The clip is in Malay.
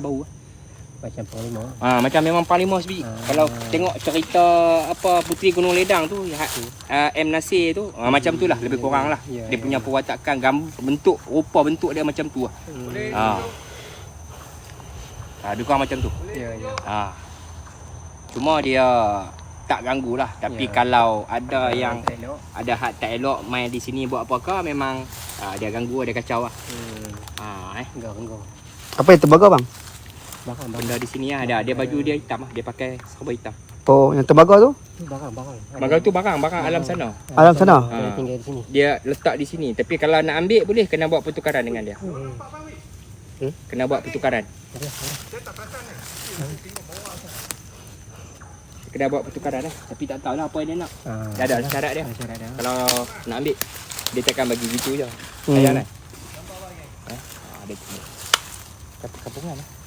bau lah. Macam panglima. Ha, macam memang panglima sebiji. Ah. Kalau tengok cerita apa Puteri Gunung Ledang tu, ha, uh, M Nasir tu, ha, macam tu lah lebih kurang lah. Ya, Dia ya. punya perwatakan gambar bentuk rupa bentuk dia macam tu lah. Hmm. Ha. Ha, kurang macam tu. Ya, ya. Ha. Cuma dia tak ganggu lah. Tapi Ya. kalau ada yang ada hak tak elok main di sini buat apa-apa memang ha, dia ganggu, dia kacau lah. Hmm. Ha, eh. Enggak, enggak. Apa yang terbakar bang? Bakar. Benda di sini lah ada. Dia baju dia hitam lah. Dia pakai serba hitam. Oh, yang terbakar tu? Bakar, bakar. Barang tu barang, barang alam sana. Alam sana? Dia Ha. tinggal di sini. Dia letak di sini. Tapi kalau nak ambil boleh kena buat pertukaran dengan dia. Hmm. Kena buat pertukaran. Kena buat pertukaran lah. Tapi tak tahulah apa yang dia nak. Ah, Dia ada syarat dia. syarat dia. Kalau nak ambil, dia takkan bagi gitu je. Hmm. Sayang kan? Eh? Ha, dia Kata kampungan lah.